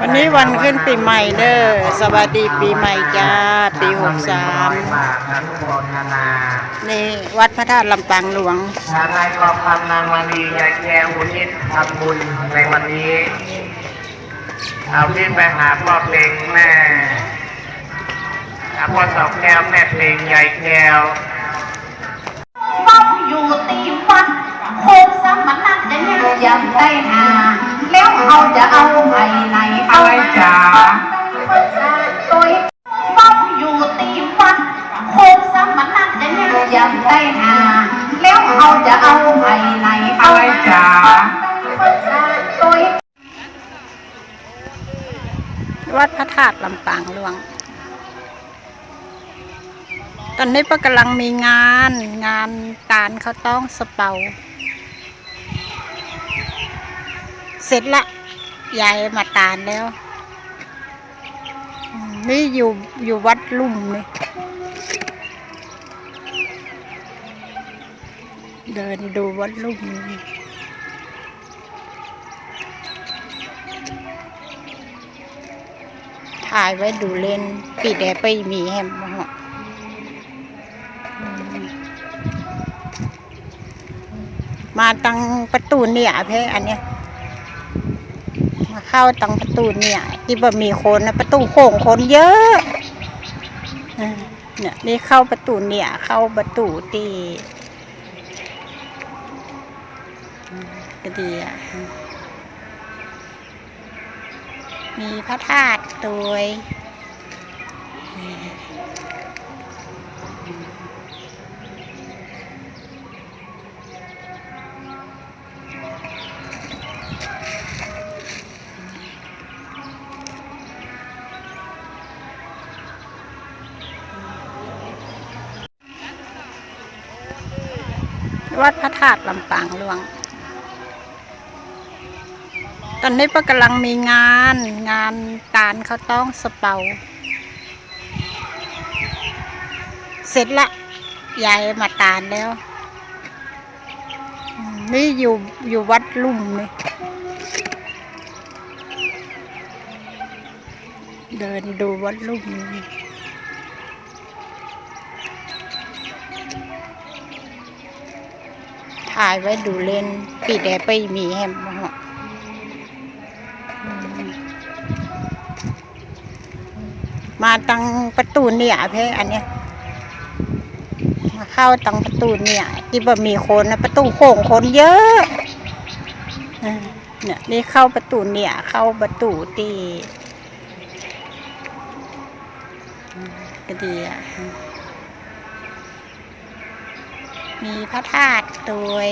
วันนี้วันขึ้นปีใหม่เด้อสวัสดีปีใหม่จ้า ปีหกสามบาทอนุโมทนานี่วัดพระธาตุลำปางหลวงชาในกองคำนางวันดียายแก้วอุทิศทำบุญในวันนี้ เอาที่ไปหาพ่อเพลงแม่หาพ่อสองแก้วแม่เพลงยายแก้วเฝ้าอยู่ตีวัดโคงสมนัตจะยังยังได้หา แล้วเขาจะเอาไปไหนเอาไรจ๋าตัวเฝ้าอยู่ตีวัดโคงสมนัตจะยังยังได้หาแล้วเขาจะเอาไปไหนเอาไรจ๋าตัววัดพระธาตุลำปางหลวง ตอนนี้ป้ากำลังมีงานงานตาลเขาต้องสเปา เสร็จละยายมาตาลแล้ว นี่อยู่อยู่วัดลุ่มนี่เดินดูวัดลุ่มนี่ถ่ายไว้ดูเล่นปีแดไปมีแฮมฮะมาตังประตูเนี่ยเพ่อันเนี้ย เข้าตังประตูเนี่ยที่บ่มีคนนะประตูโค้งคนเยอะเนี่ยนี่เข้าประตูเนี่ย เข้าประตูตีก็ดีอะมีพระธาตุตัว วัดพระธาตุลำปางหลวง ตอนนี้ป้ากำลังมีงานงานตาลเขาต้องสเปา เสร็จละยายมาตาลแล้ว นี่อยู่อยู่วัดลุ่มนี่เดินดูวัดลุ่มนี่ ถ่ายไว้ดูเล่นปีแดไปมีแฮมบ่มาตังประตูเนี่ยเพ่อันเนี้ยมาเข้าตังประตูเนี่ย ที่บ่มีคนนะประตูโค้งคนเยอะเนี่ยนี่เข้าประตูเนี่ย เข้าประตูตีก็ดีอะ มีพระธาตุตัวย